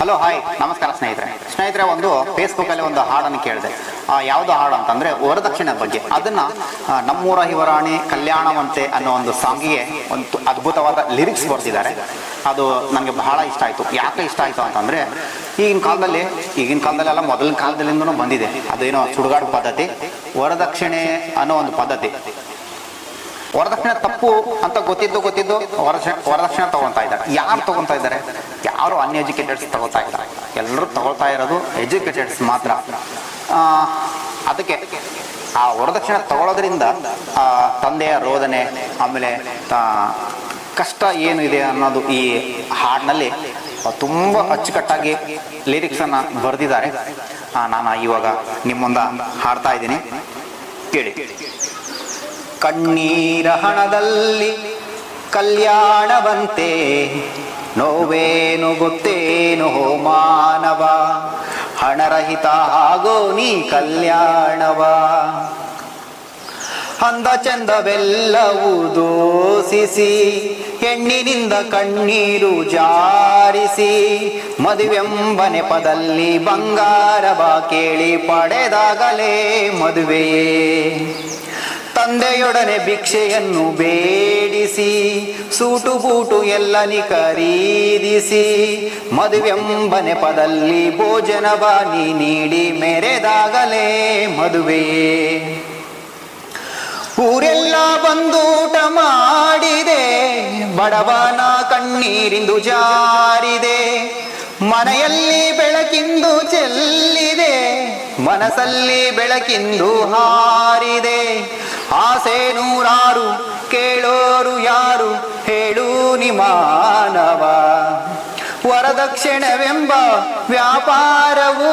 Hello hi ನಮಸ್ಕಾರ ಸ್ನೇಹಿತರೆ. ಸ್ನೇಹಿತರೆ ಒಂದು ಫೇಸ್ಬುಕ್ ಅಲ್ಲಿ ಒಂದು ಹಾಡನ್ನು ಕೇಳಿದೆ. ಆ, ಯಾವ್ದು ಹಾಡು ಅಂತಂದ್ರೆ ವರದಕ್ಷಿಣೆ ಬಗ್ಗೆ. ಅದನ್ನ ನಮ್ಮೂರ ಹಿವರಾಣಿ ಕಲ್ಯಾಣವಂತೆ ಅನ್ನೋ ಒಂದು ಸಾಂಗಿಗೆ ಒಂದು ಅದ್ಭುತವಾದ ಲಿರಿಕ್ಸ್ ಬರ್ತಿದ್ದಾರೆ ಅದು ನನಗೆ ಬಹಳ ಇಷ್ಟ ಆಯ್ತು. ಯಾಕೆ ಇಷ್ಟ ಆಯ್ತು ಅಂತಂದ್ರೆ ಈಗಿನ ಕಾಲದಲ್ಲಿ ಈಗಿನ ಕಾಲದಲ್ಲೆಲ್ಲ ಮೊದಲಿನ ಕಾಲದಲ್ಲಿಂದನೂ ಬಂದಿದೆ. ಅದೇನೋ ಸುಡುಗಾಡು ಪದ್ಧತಿ ವರದಕ್ಷಿಣೆ ಅನ್ನೋ ಒಂದು ಪದ್ಧತಿ. ವರದಕ್ಷಿಣೆ ತಪ್ಪು ಅಂತ ಗೊತ್ತಿದ್ದು ಗೊತ್ತಿದ್ದು ವರದಕ್ಷಿಣೆ ವರದಕ್ಷಿಣೆ ತಗೊಳ್ತಾ ಇದ್ದಾರೆ. ಯಾರು ತಗೊಂತ ಇದ್ದಾರೆ? ಯಾರು ಅನ್ಎಜುಕೇಟೆಡ್ಸ್ ತಗೋತಾ ಇಲ್ಲ ಎಲ್ಲರೂ ತಗೊಳ್ತಾ ಇರೋದು ಎಜುಕೇಟೆಡ್ಸ್ ಮಾತ್ರ. ಅದಕ್ಕೆ ಆ ವರದಕ್ಷಿಣೆ ತಗೊಳ್ಳೋದ್ರಿಂದ ತಂದೆಯ ರೋದನೆ, ಆಮೇಲೆ ಕಷ್ಟ ಏನು ಇದೆ ಅನ್ನೋದು ಈ ಹಾಡಿನಲ್ಲಿ ತುಂಬ ಅಚ್ಚುಕಟ್ಟಾಗಿ ಲಿರಿಕ್ಸನ್ನು ಬರೆದಿದ್ದಾರೆ. ನಾನು ಇವಾಗ ನಿಮ್ಮೊಂದ ಮುಂದೆ ಹಾಡ್ತಾ ಇದ್ದೀನಿ. ಕೇಳಿ. ಕಣ್ಣೀರ ಹಣದಲ್ಲಿ ಕಲ್ಯಾಣವಂತೆ ನೋವೇನು ಗೊತ್ತೇನು ಹೋ ಮಾನವ? ಹಣರಹಿತ ಆಗೋ ನೀ ಕಲ್ಯಾಣವ? ಅಂದ ಚಂದವೆಲ್ಲವೂ ದೋಸಿಸಿ, ಹೆಣ್ಣಿನಿಂದ ಕಣ್ಣೀರು ಜಾರಿಸಿ ಮದುವೆಂಬ ನೆಪದಲ್ಲಿ ಬಂಗಾರವ ಕೇಳಿ ಪಡೆದಾಗಲೇ ಮದುವೆಯೇ. ತಂದೆಯೊಡನೆ ಭಿಕ್ಷೆಯನ್ನು ಬೇಡಿಸಿ, ಸೂಟು ಬೂಟು ಎಲ್ಲನಿ ಖರೀದಿಸಿ ಮದುವೆಂಬ ನೆಪದಲ್ಲಿ ಭೋಜನವಾಗಿ ನೀ ನೀಡಿ ಮೆರೆದಾಗಲೇ ಮದುವೆ. ಊರೆಲ್ಲ ಬಂದೂಟ ಮಾಡಿದೆ, ಬಡವನ ಕಣ್ಣೀರಿಂದು ಜಾರಿದೆ. ಮನೆಯಲ್ಲಿ ಬೆಳಕಿಂದು ಚೆಲ್ಲಿದೆ, ಮನಸ್ಸಲ್ಲಿ ಬೆಳಕಿಂದು ಹಾರಿದೆ. ಆಸೆ ನೂರಾರು ಕೇಳೋರು ಯಾರು ಹೇಳು ನಿಮಾನವ ವರದಕ್ಷಿಣವೆಂಬ ವ್ಯಾಪಾರವು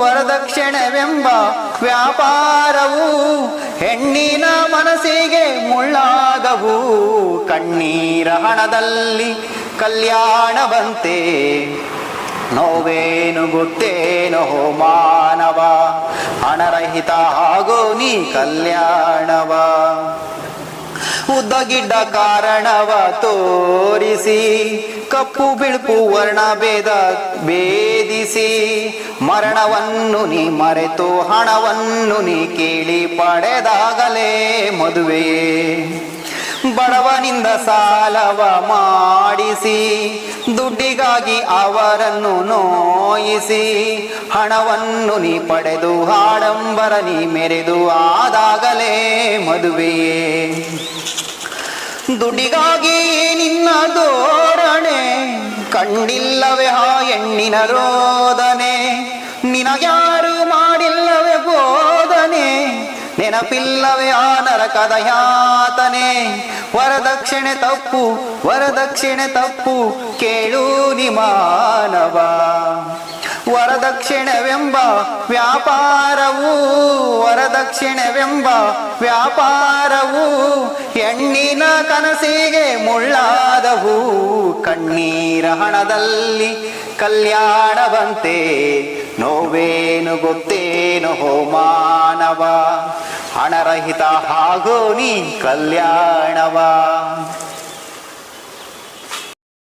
ವರದಕ್ಷಿಣವೆಂಬ ವ್ಯಾಪಾರವು ಹೆಣ್ಣಿನ ಮನಸ್ಸಿಗೆ ಮುಳ್ಳಾಗವು. ಕಣ್ಣೀರ ಹಣದಲ್ಲಿ ಕಲ್ಯಾಣವಂತೆ ನೋವೇನು ಗೊತ್ತೇನೋ ಮಾನವ. ಹಣರಹಿತ ಆಗೋ ನೀ ಕಲ್ಯಾಣವ. ಉದ್ದಗಿಡ್ಡ ಕಾರಣವ ತೋರಿಸಿ, ಕಪ್ಪು ಬಿಳುಪು ವರ್ಣ ಭೇದ ಭೇದಿಸಿ, ಮರಣವನ್ನು ನೀ ಮರೆತು ಹಣವನ್ನು ನೀ ಕೇಳಿ ಪಡೆದಾಗಲೇ ಮದುವೆಯೇ. ಬಡವನಿಂದ ಸಾಲವ ಮಾಡಿಸಿ, ದುಡ್ಡಿಗಾಗಿ ಅವರನ್ನು ನೋಯಿಸಿ, ಹಣವನ್ನು ನೀ ಪಡೆದು ಆಡಂಬರ ನೀ ಮೆರೆದು ಆದಾಗಲೇ ಮದುವೆಯೇ. ದುಡ್ಡಿಗಾಗಿ ನಿನ್ನ ಧೋರಣೆ ಕಂಡಿಲ್ಲವೇ ಆ ಹೆಣ್ಣಿನ ರೋದನೆ. ನಿನಗ್ಯಾರು ನೆನಪಿಲ್ಲವೇ ಆ ನರಕದ ವರದಕ್ಷಿಣೆ ತಪ್ಪು ವರದಕ್ಷಿಣೆ ತಪ್ಪು, ಕೇಳು ನಿಮಾನವ ವರದಕ್ಷಿಣವೆಂಬ ವ್ಯಾಪಾರವು ವರದಕ್ಷಿಣವೆಂಬ ವ್ಯಾಪಾರವು, ಹೆಣ್ಣಿನ ಕನಸಿಗೆ ಮುಳ್ಳಾದವು. ಕಣ್ಣೀರ ಹಣದಲ್ಲಿ ಕಲ್ಯಾಣವಂತೆ ನೋವೇನು ಗೊತ್ತೇನು ಹೋ ಮಾನವ. ಹಣರಹಿತ ಹಾಗೋ ನೀ ಕಲ್ಯಾಣವ.